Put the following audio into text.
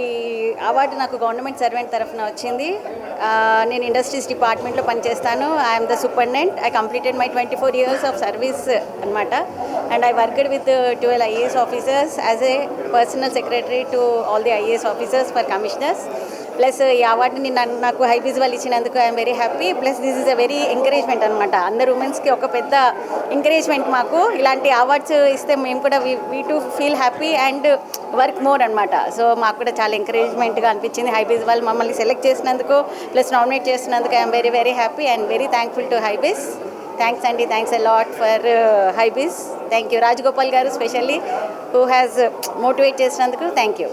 ఈ అవార్డు నాకు government servant తరఫున వచ్చింది. నేను ఇండస్ట్రీస్ డిపార్ట్మెంట్లో పనిచేస్తాను. I'm the superintendent I completed my twenty four years of service అనమాట and I worked with twelve IAS officers as a personal secretary to all the IAS officers for commissioners plus ఈ అవార్డుని నన్ను నాకు హై విజువల్ ఇచ్చినందుకు I'm very happy. Plus this is a very encouragement అనమాట అందరు ఉమెన్స్కి ఒక పెద్ద ఎంకరేజ్మెంట్ మాకు. ఇలాంటి అవార్డ్స్ ఇస్తే మేము కూడా we too feel happy and work more అనమాట సో మాకు కూడా చాలా ఎంకరేజ్మెంట్గా అనిపించింది. హైబీస్ వాళ్ళు మమ్మల్ని సెలెక్ట్ చేసినందుకు ప్లస్ నామినేట్ చేసినందుకు I'm very very happy and very thankful to HyBiz thanks అండి. Thanks a lot for uh, HyBiz thank you. Rajagopal garu specially who has motivate చేసినందుకు థ్యాంక్ యూ